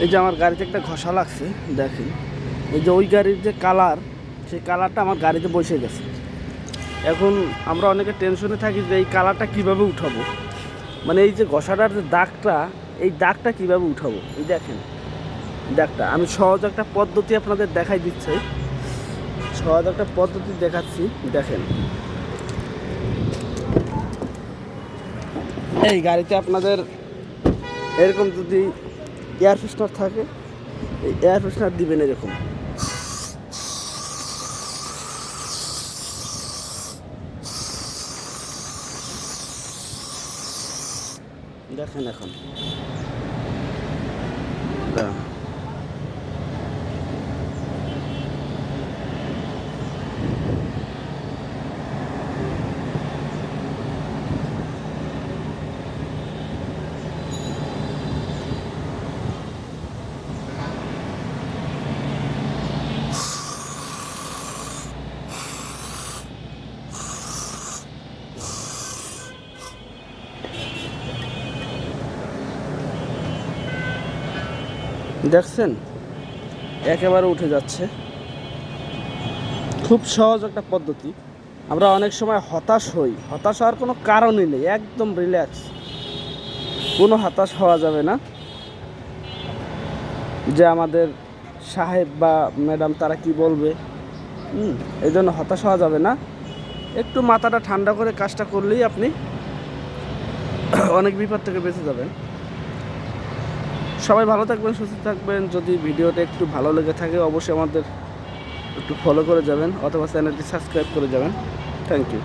এই যে আমার গাড়িতে একটা ঘষা লাগছে, দেখেন। এই যে ওই গাড়ির যে কালার, সেই কালারটা আমার গাড়িতে বসে গেছে। এখন আমরা অনেকে টেনশনে থাকি যে এই কালারটা কীভাবে উঠাবো? মানে এই যে ঘষাটার যে দাগটা, এই দাগটা কীভাবে উঠাবো? এই দেখেন, দাগটা। আমি সহজ একটা পদ্ধতি আপনাদের দেখাই দিচ্ছি। সহজ একটা পদ্ধতি দেখাচ্ছি, দেখেন। এই গাড়িতে আপনাদের এরকম যদি এয়ার ফ্রেশনার থাকে এই এয়ার ফ্রেশনার দিবেন এরকম। দেখেন এখন। দেখছেন? একেবারে উঠে যাচ্ছে। খুব সহজ একটা পদ্ধতি। আমরা অনেক সময় হতাশ হই। হতাশ হওয়ার কোনো কারণই নেই। একদম রিল্যাক্স কোনো হতাশ হওয়া যাবে না। যে আমাদের সাহেব বা ম্যাডাম তারা কি বলবে? এই জন্য হতাশ হওয়া যাবে না। একটু মাথাটা ঠান্ডা করে কাজটা করলেই আপনি অনেক বিপদ থেকে বেঁচে যাবেন। সবাই ভালো থাকবেন, সুস্থ থাকবেন। যদি ভিডিওটা একটু ভালো লেগে থাকে, অবশ্যই আমাদের একটু ফলো করে যাবেন, অথবা চ্যানেলটি সাবস্ক্রাইব করে যাবেন। Thank you